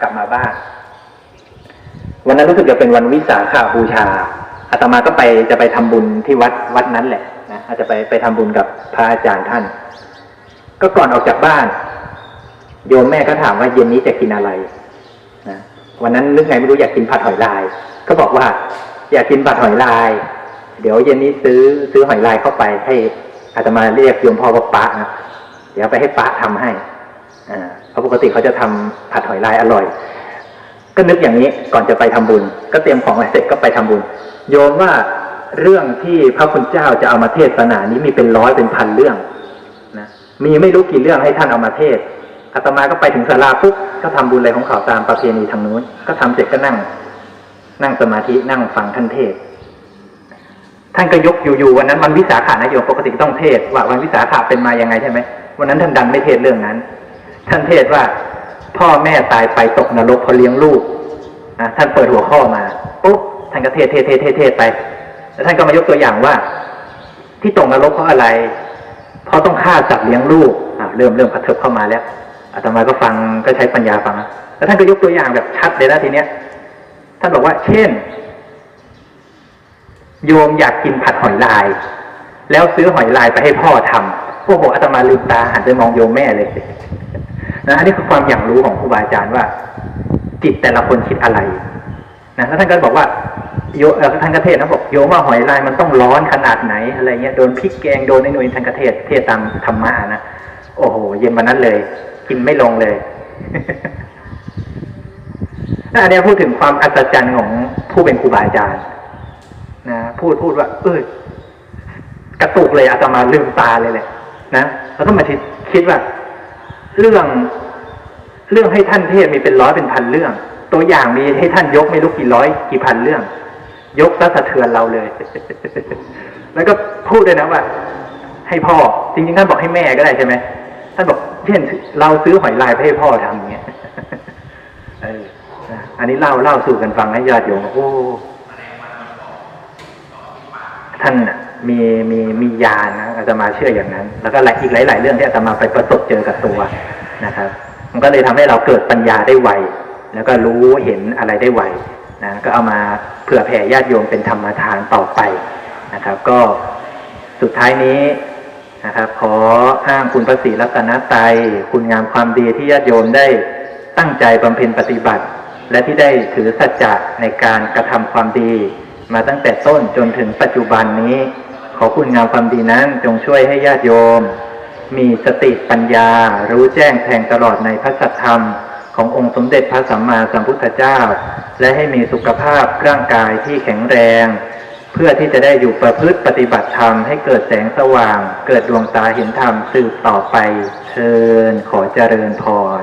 กลับมาบ้านวันนั้นรู้สึกจะเป็นวันวิสาขาบูชาอาตมาก็ไปจะไปทำบุญที่วัดวัดนั้นแหละนะอาจจะไปไปทำบุญกับพระอาจารย์ท่าน ก็ก่อนออกจากบ้าน โยมแม่ก็ถามว่าเย็นนี้จะกินอะไรนะวันนั้นนึกไงไม่รู้อยากกินผัดหอยลาย ก็บอกว่า อยากกินผัดหอยลาย เดี๋ยวเย็นนี้ซื้อซื้อหอยลายเข้าไปให้อาตมาเรียกโยมพ่อว่าป๊านะเดี๋ยวไปให้ป๊าทำให้ เพราะปกติเขาจะทำผัดหอยลายอร่อย ก็นึกอย่างนี้ก่อนจะไปทำบุญ ก็เตรียมของไว้เสร็จก็ไปทำบุญ โยมว่าเรื่องที่พระคุณเจ้าจะเอามาเทศนานี้มีเป็นร้อยเป็นพันเรื่องนะมีไม่รู้กี่เรื่องให้ท่านเอามาเทศอาตมาก็ไปถึงศาลาปุ๊บก็ทำบุญอะไรของเขาตามประเพณีทางนู้น ก็ทำเสร็จก็นั่ง นั่งสมาธินั่งฟังท่านเทศ ท่านก็ยกอยู่ๆวันนั้นวันวิสาขานะโยมปกติต้องเทศว่าวันวิสาขาเป็นมายังไงใช่ไหมวันนั้นท่านดันไม่เทศเรื่องนั้น ท่านเทศว่า พ่อแม่ตายไปตกนรกเพราะเลี้ยงลูกนะท่านเปิดหัวข้อมาปุ๊บท่านก็เทศเทศเทศเทศไป แล้วท่านก็มายกตัวอย่างว่า ที่ตกนรกเพราะอะไร เพราะต้องฆ่าสัตว์เลี้ยงลูกอะเริ่มเริ่มกระเถิบเข้ามาแล้วอาตมาก็ฟังก็ใช้ปัญญาฟังแล้วท่านก็ยกตัวอย่างแบบชัดเลยนะทีเนี้ยท่านบอกว่า เช่น โยมอยากกินผัดหอยลาย แล้วซื้อหอยลายไปให้พ่อทำโอ้โหอาตมาลืมตาหันไปมองโยมแม่เลย นะอันนี้คือความอย่างรู้ของครูบาอาจารย์ว่า จิตแต่ละคนคิดอะไรนะแล้วท่านก็บอกว่าโยท่านกเทศน์นะบอกโยมว่าหอยลายมันต้องร้อนขนาดไหนอะไรเงี้ยโดนพริกแกงโดนไอ้หน่วยท่านก็เทศเทศตามธรรมะนะโอ้โหเย็นวันนั้นเลย กินไม่ลงเลยอันเนี้ยพูดถึงความอัศจรรย์ของผู้เป็นครูบาอาจารย์นะพูดพูดว่า เออกระตุกเลยอาตมาลืมตาเลยเลยนะแล้วก็มาคิดคิดว่า เรื่อง เรื่องให้ท่านเทศมีเป็นร้อยเป็นพันเรื่อง ตัวอย่างมีให้ท่านยกไม่รู้กี่ร้อยกี่พันเรื่อง ยกซะสะเทือนเราเลย แล้วก็พูดด้วยนะว่า ให้พ่อ จริงๆท่านบอกให้แม่ก็ได้ใช่ไหมท่านบอกเช่น เราซื้อหอยลายไปให้พ่อทำอย่างเงี้ยอันนี้เล่าเล่าสู่กันฟังให้ญาติโยมโอ้านมีมีมีญานะอาตมาเชื่ออย่างนั้น แล้วก็หลายอีกหลาย ๆ เรื่องที่อาตมาไปประสบเจอกับตัวนะครับ มันก็เลยทำให้เราเกิดปัญญาได้ไวแล้วก็รู้เห็นอะไรได้ไวนะก็เอามาเผื่อแผ่ญาติโยมเป็นธรรมทานต่อไปนะครับ ก็สุดท้ายนี้นะครับขออ้างคุณพระศรีรัตนตรัยคุณงามความดีที่ญาติโยมได้ตั้งใจบำเพ็ญปฏิบัติ และที่ได้ถือสัจจะในการกระทำความดี มาตั้งแต่ต้นจนถึงปัจจุบันนี้ ขอคุณงามความดีนั้นจงช่วยให้ญาติโยม มีสติปัญญา รู้แจ้งแทงตลอดในพระสัทธรรม ขององค์สมเด็จพระสัมมาสัมพุทธเจ้า และให้มีสุขภาพร่างกายที่แข็งแรง เพื่อที่จะได้อยู่ประพฤติปฏิบัติธรรมให้เกิดแสงสว่าง เกิดดวงตาเห็นธรรมสืบต่อไปเชิญขอเจริญพร